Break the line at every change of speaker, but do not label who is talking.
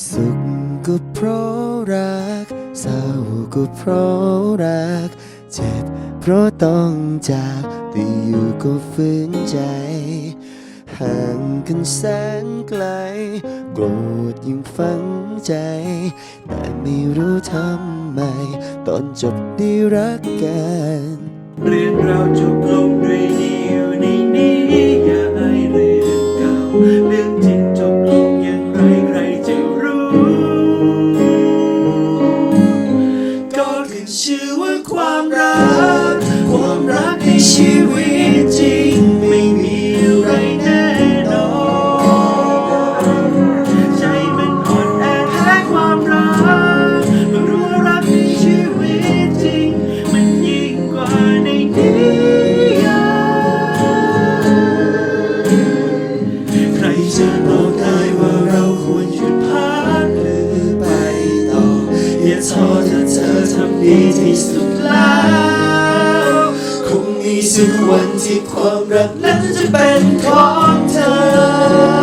สุขก็เพราะรัก เศร้าก็เพราะรัก เจ็บเพราะต้องจากแต่อยู่ก็ฝืนใจ ห่างกันแสนไกล โกรธยิ่งฝังใจ แต่ไม่รู้ทำไม ตอนจบได้รักกัน
เรื่องราวจบลงด้วย ชื่อว่าความรัก ความรักในชีวิตจริง ไม่มีอะไรแน่นอน ใจมันอ่อนแอแพ้ความรักมื่อรู้ว่ารักในชีวิตจริง มันยิ่งกว่าในนิยายใครจะบอกได้ว่าเราควรหยุดพักหรือไปต่ออย่าท้อ เธอทำดีที่สุดแล้ว คงมีสักวันที่ความรักนั้นจะเป็นของเธอ